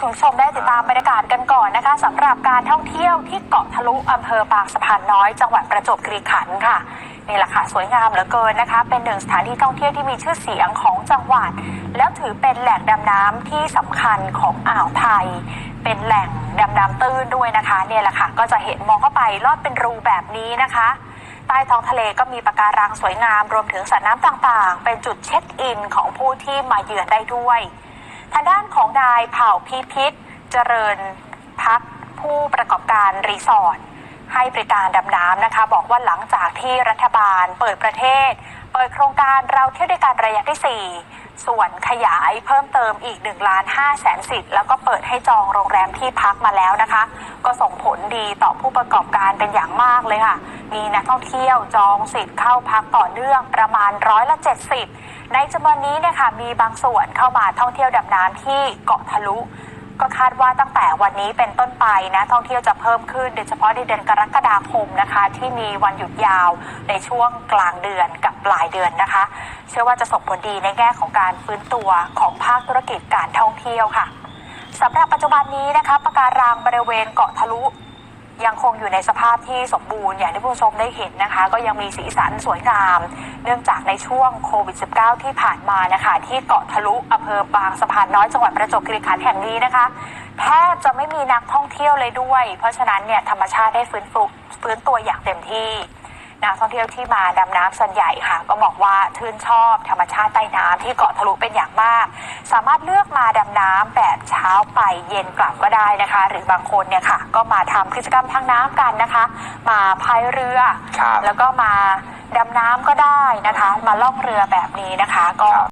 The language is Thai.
คุณผู้ชมได้ติดตามบรรยากาศกันก่อนนะคะสำหรับการท่องเที่ยวที่เกาะทะลุอำเภอบางสะพานน้อย จังหวัดประจวบคีรีขันธ์ค่ะนี่แหละค่ะสวยงามเหลือเกินนะคะ เป็นหนึ่งสถานที่ท่องเที่ยวที่มีชื่อเสียงของจังหวัด แล้วถือเป็นแหล่งดำน้ำที่สำคัญของอ่าวไทย เป็นแหล่งดำน้ำตื้นด้วยนะคะเนี่ยแหละค่ะก็จะเห็นมองเข้าไปลอดเป็นรูแบบนี้นะคะใต้ท้องทะเลก็มีปะการังสวยงาม รวมถึงสัตว์น้ำต่างๆ เป็นจุดเช็คอินของผู้ที่มาเยือนได้ด้วย ทางด้านของนายเผ่าพิพิธเจริญพักผู้ประกอบการรีสอร์ทให้บริการดำน้ำนะคะ บอกว่าหลังจากที่รัฐบาลเปิดประเทศ เปิดโครงการเราเที่ยวด้วยกันระยะที่ 4 ส่วนขยายเพิ่มเติมอีก1ล้าน5แสนสิทธิ์แล้วก็เปิดให้จองโรงแรมที่พักมาแล้วนะคะ ก็ส่งผลดีต่อผู้ประกอบการเป็นอย่างมากเลยค่ะ มีนักท่องเที่ยวจองสิทธิ์เข้าพักต่อเนื่องประมาณร้อยละ 70 ในจำนวนนี้เนี่ยค่ะมีบางส่วนเข้ามาท่องเที่ยวดำน้ำที่เกาะทะลุ ก็คาดว่าตั้งแต่วันนี้เป็นต้นไปนะท่องเที่ยวจะเพิ่มขึ้นโดยเฉพาะในเดือนกรกฎาคมนะคะ ที่มีวันหยุดยาวในช่วงกลางเดือนกับปลายเดือนนะคะ เชื่อว่าจะส่งผลดีในแง่ของการฟื้นตัวของภาคธุรกิจการท่องเที่ยวค่ะสำหรับปัจจุบันนี้นะคะปะการังบริเวณเกาะทะลุ ยังคงอยู่ในสภาพที่สมบูรณ์อย่างที่ผู้ชมได้เห็นนะคะ ก็ยังมีสีสันสวยงาม เนื่องจากในช่วงโควิด -19 ที่ผ่านมานะคะ ที่เกาะทะลุอำเภอบางสะพานน้อยจังหวัดประจวบคีรีขันธ์แห่งนี้นะคะแทบจะไม่มีนักท่องเที่ยวเลยด้วย เพราะฉะนั้นเนี่ยธรรมชาติได้ฟื้นฟูฟื้นตัวอย่างเต็มที่ นักท่องเที่ยวที่มาดำน้ำส่วนใหญ่ค่ะ ก็บอกว่าชื่นชอบธรรมชาติใต้น้ำที่เกาะทะลุเป็นอย่างมาก สามารถเลือกมาดำน้ำแบบเช้าไปเย็นกลับก็ได้นะคะ หรือบางคนเนี่ยค่ะ ก็มาทำกิจกรรมทางน้ำกันนะคะ มาพายเรือ ครับ แล้วก็มาดำน้ำก็ได้นะคะ มาล่องเรือแบบนี้นะคะก็ครับ